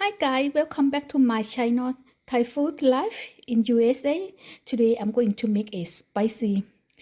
Hi guys, welcome back to my channel Thai Food Life in USA. Today I'm going to make a spicy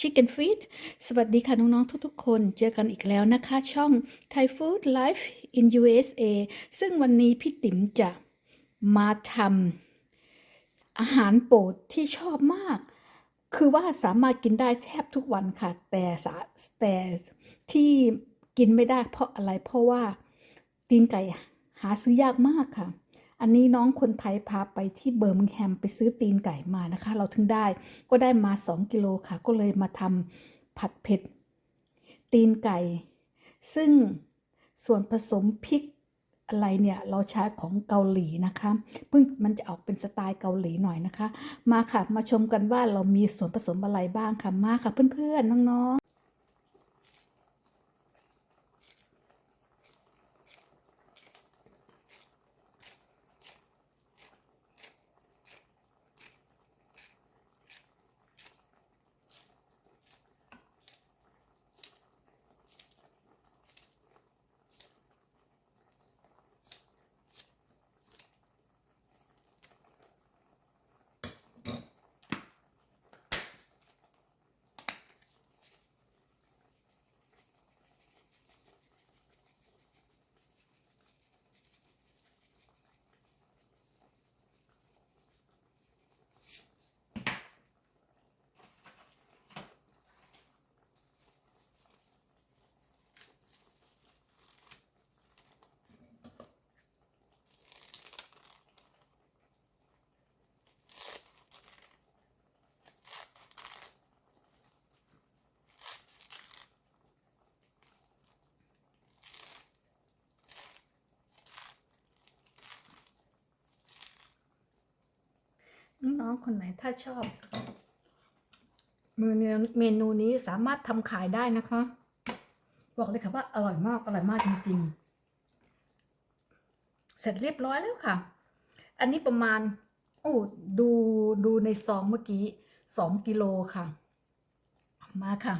chicken feet สวัสดีค่ะน้องๆทุกๆคน เจอกันอีกแล้วนะคะช่อง Thai Food Life in USA ซึ่งวันนี้พี่ติ๋มจะมาทำอาหารโปรดที่ชอบมาก คือว่าสามารถกินได้แทบทุกวันค่ะ แต่แต่ที่กินไม่ได้เพราะอะไรเพราะว่าตีนไก่ หาซื้อยากมากค่ะ อันนี้น้องคนไทยพาไปที่เบอร์มิงแฮมไปซื้อตีนไก่มานะคะ เราถึงได้ก็ได้มา 2 กิโลค่ะ ก็เลยมาทำผัดเผ็ด ตีนไก่ ซึ่งส่วนผสมพริกอะไรเนี่ยเราใช้ของเกาหลีนะคะเพิ่งมันจะออกเป็นสไตล์เกาหลีหน่อยนะคะ มาค่ะมาชมกันว่าเรามีส่วนผสมอะไรบ้างค่ะมาค่ะเพื่อนๆน้องๆ น้องๆคนไหนถ้าชอบเมนูเมนูนี้สามารถทำขายได้นะคะ บอกเลยค่ะว่าอร่อยมากอร่อยมากจริงๆ เสร็จเรียบร้อยแล้วค่ะ อันนี้ประมาณโอ้ดูดูในซองเมื่อกี้สองกิโลค่ะ มาค่ะ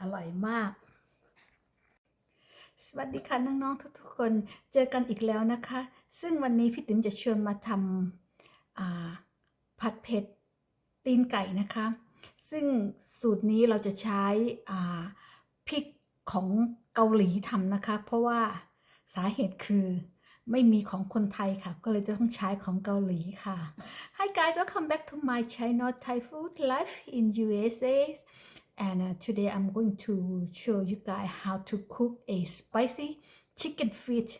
อร่อยมาก สวัสดีค่ะน้องๆทุกๆคนเจอกันอีกแล้วนะคะ ซึ่งวันนี้พี่ติ๋มจะชวนมาทำอ่า ผัดเผ็ดตีนไก่นะคะ ซึ่งสูตรนี้เราจะใช้พริกของเกาหลีทำนะคะ เพราะว่าสาเหตุคือไม่มีของคนไทยค่ะ ก็เลยจะต้องใช้ของเกาหลีค่ะ Hi guys welcome back to my channel Thai food life in USA and uh, today I'm going to show you guys how to cook a spicy chicken feet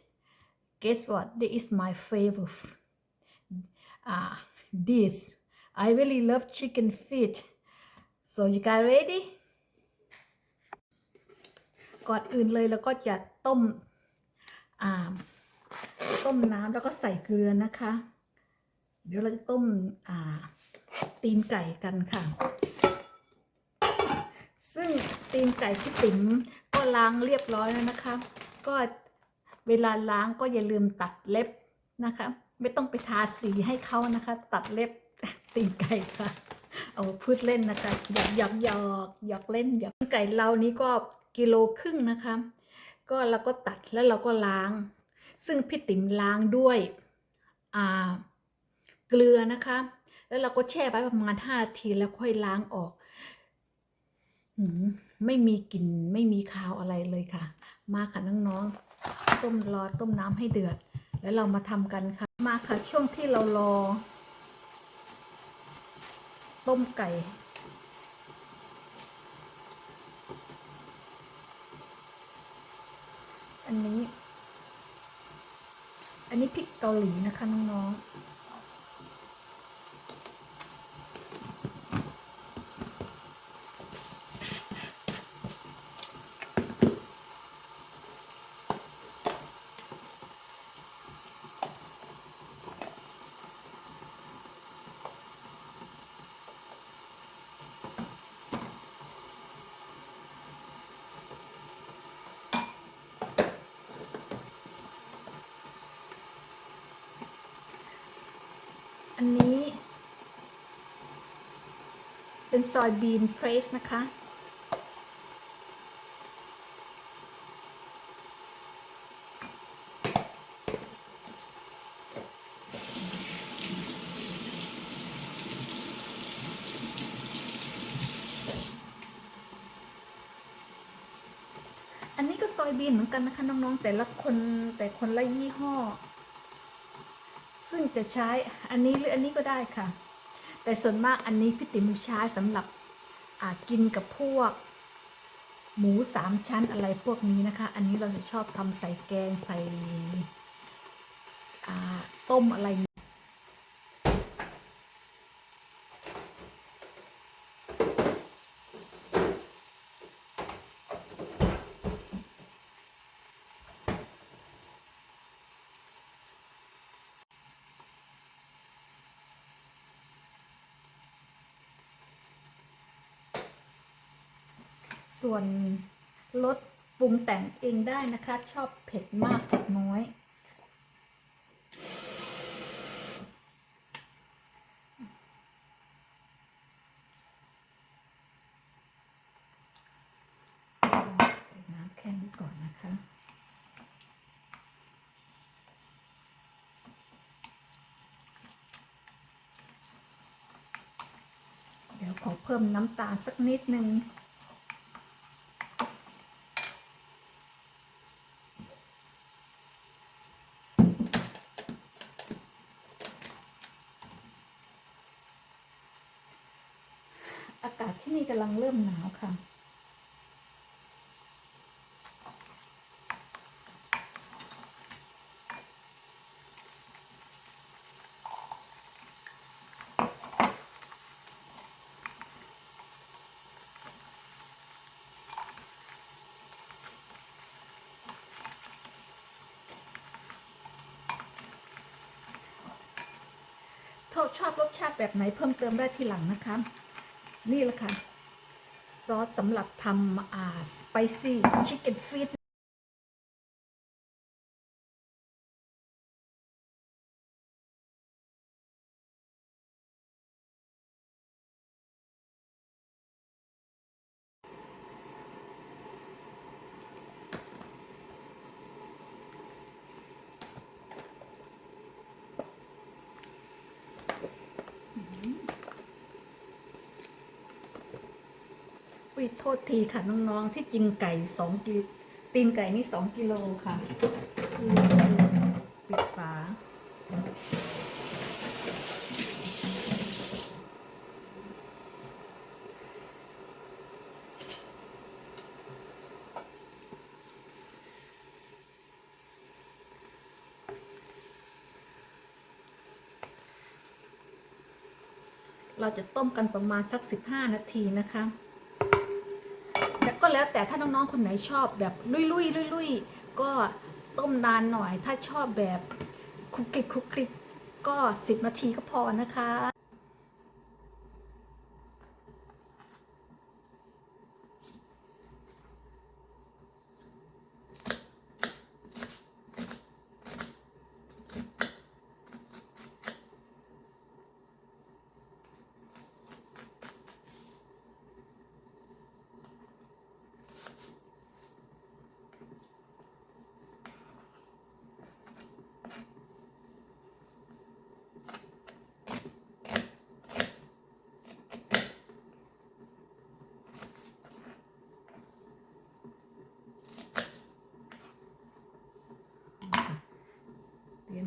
guess what this is my favorite uh, dish I really love chicken feet so you guys ready ก่อนอื่นเลยเราก็จะต้มต้มน้ำแล้วก็ใส่เกลือนะคะ เดี๋ยวเราจะต้มตีนไก่กันค่ะ ซึ่งตีนไก่ที่ติ๋มก็ล้างเรียบร้อยแล้วนะคะ ก็เวลาล้างก็อย่าลืมตัดเล็บนะคะ ไม่ต้องไปทาสีให้เขานะคะ ตัดเล็บตีนไก่ค่ะ เอาพูดเล่นนะคะหยอกหยอกหยอกหยอกเล่นหยอกไก่เรานี้ก็กิโลครึ่งนะคะ ก็เราก็ตัดแล้วเราก็ล้าง ซึ่งพี่ติ๋มล้างด้วยอ่าเกลือนะคะ แล้วเราก็แช่ไว้ประมาณ5นาทีแล้วค่อยล้างออกไม่มีกลิ่นไม่มีคาวอะไรเลยค่ะ มาค่ะน้องๆต้มรอต้มน้ำให้เดือด แล้วเรามาทำกันค่ะ มาค่ะช่วงที่เรารอ ต้มไก่ อันนี้ อันนี้พริกเกาหลีนะคะน้องๆันนี้ เป็นซอยบีนเพรสนะคะ อันนี้ก็ซอยบีนเหมือนกันนะคะน้องๆ แต่ละคนแต่คนละยี่ห้อ งจะใช้อันนี้หรืออันนี้ก็ได้ค่ะ แต่ส่วนมากอันนี้พี่ติ๋มใช้สำหรับกินกับพวก หมูสามชั้นอะไรพวกนี้นะคะ อันนี้เราจะชอบทำใส่แกงใส่ต้มอะไร ส่วนรสปรุงแต่งเองได้นะคะ ชอบเผ็ดมากเผ็ดน้อยใส่น้ำแค่นี้ก่อนนะคะเดี๋ยวขอเพิ่มน้ำตาลสักนิดนึง อากาศ ที่นี่กำลังเริ่มหนาวค่ะถ้าชอบรสชาติแบบไหนเพิ่มเติมได้ทีหลังนะคะ นี่แหละค่ะ ซอสสำหรับทำอ่าสไปซี่ชิคเก้นฟีด อุ้ยโทษทีค่ะน้องๆที่จริงไก่สองกิโลตีนไก่นี่สองกิโลค่ะ ปิดฝาเราจะต้มกันประมาณสัก 15 นาทีนะคะ แต่ก็แล้วแต่ถ้าน้องๆคนไหนชอบแบบลุยลุยลุยลุยๆก็ต้มนานหน่อย ถ้าชอบแบบคลุกคลิกคลุกคลิกก็10นาทีก็พอนะคะ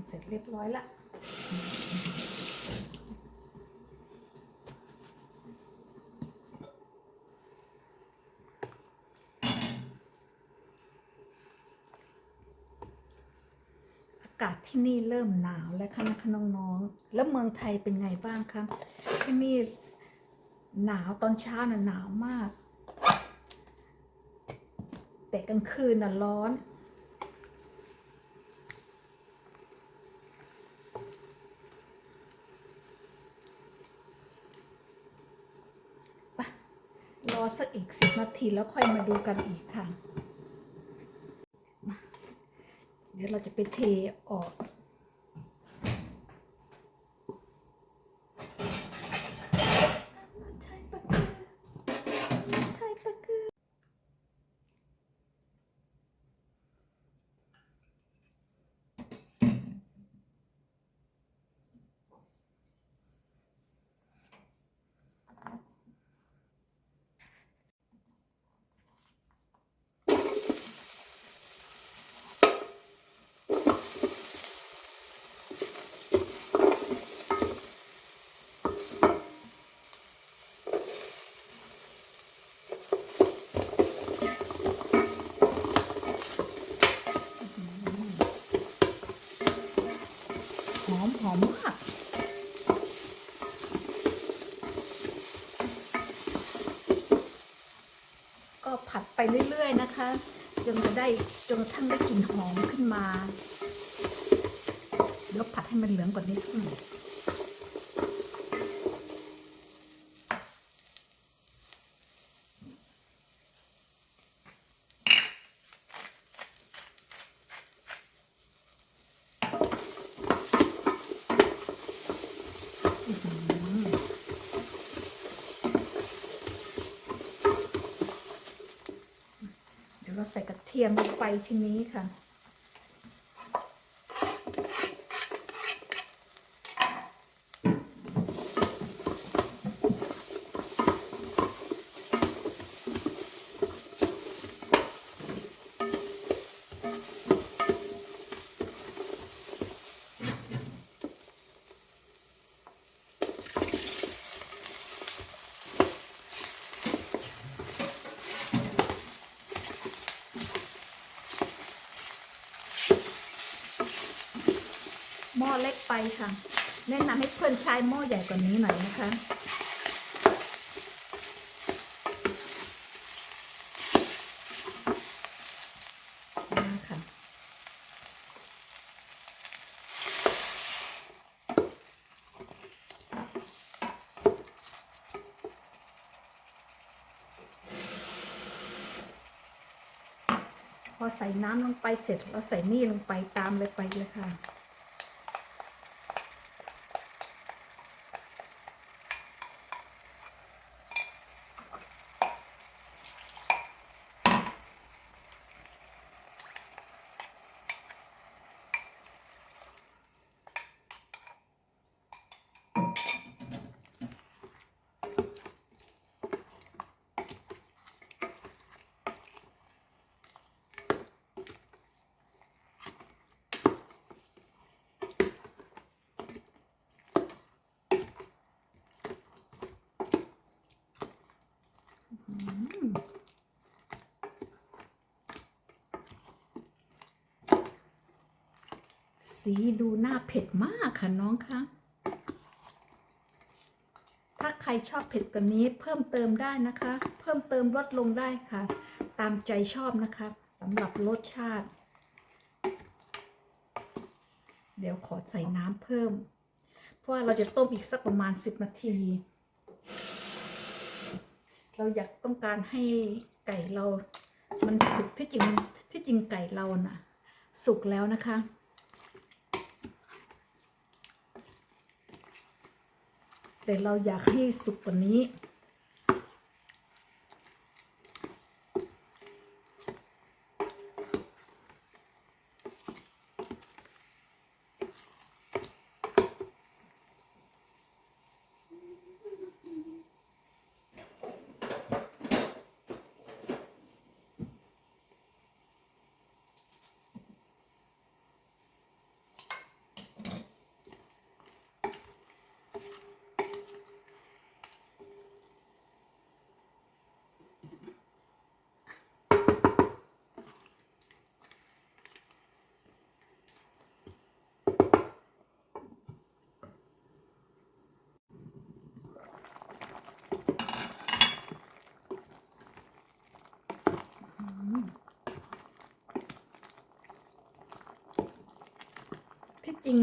เสร็จเรียบร้อยละอากาศที่นี่เริ่มหนาวแล้วค่ะนะคะน้องๆ แล้วเมืองไทยเป็นไงบ้างคะที่นี่หนาวตอนเช้าน่ะหนาวมาก แต่กลางคืนน่ะร้อน สักอีกสิบนาทีแล้วค่อยมาดูกันอีกค่ะมาเดี๋ยวเราจะไปเทออกไทยปะกือไทยปะกือ หอมมาก ก็ผัดไป เรื่อย ๆ นะคะ จนจะได้จนกระทั่งได้กลิ่นหอมขึ้นมา เดี๋ยวผัดให้มันเหลืองกว่านี้สักหน่อย เดี๋ยว เทียมลงไปทีนี้ค่ะ ม้อเล็กไปค่ะ แนะนำให้เพื่อนใช้หม้อใหญ่กว่านี้หน่อยนะคะมาค่ะพอใส่น้ำลงไปเสร็จเราใส่นี่ลงไปตามเลยไปเลยค่ะ สีดูหน่าเผ็ดมากค่ะน้องคะถ้าใครชอบเผ็ดกว่านี้เพิ่มเติมได้นะคะ เพิ่มเติมลดลงได้ค่ะ ตามใจชอบนะคะสำหรับรสชาติ เดี๋ยวขอใส่น้ำเพิ่ม เพราะว่าเราจะต้มอีกสักประมาณ 10 นาที เราอยากต้องการให้ไก่เรา มันสุกที่จริงที่จริงไก่เราน่ะสุกแล้วนะคะ แต่เราอยากให้สุกกว่านี้ จริง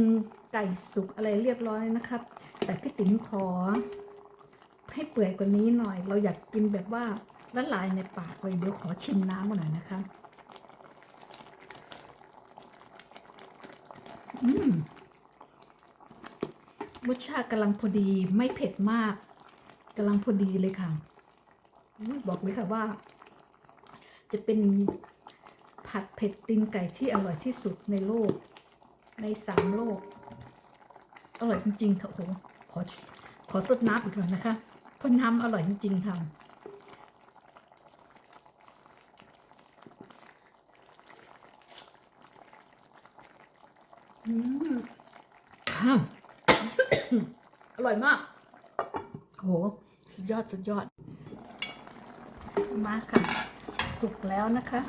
ไก่สุกอะไรเรียบร้อยนะครับ แต่พี่ติ๋มขอ ให้เปื่อยกว่านี้หน่อย เราอยากกินแบบว่าละลายในปากเลยเดี๋ยวขอชิมน้ำมาหน่อยนะคะอืมรสชาติกำลังพอดีไม่เผ็ดมากกำลังพอดีเลยค่ะอบอกเลยค่ะว่า จะเป็นผัดเผ็ดตีนไก่ที่อร่อยที่สุดในโลก ในสามโลก อร่อยจริงๆค่ะโอ้โหขอขอสดน้ำอีกหน่อยนะคะเพราะน้ำอร่อยจริงๆค่ะอืมอะอร่อยมาก โห สุดยอด สุดยอด มาค่ะ สุกแล้วนะคะ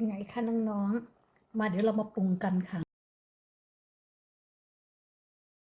เป็นไงคะน้องๆ มาเดี๋ยวเรามาปรุงกันค่ะ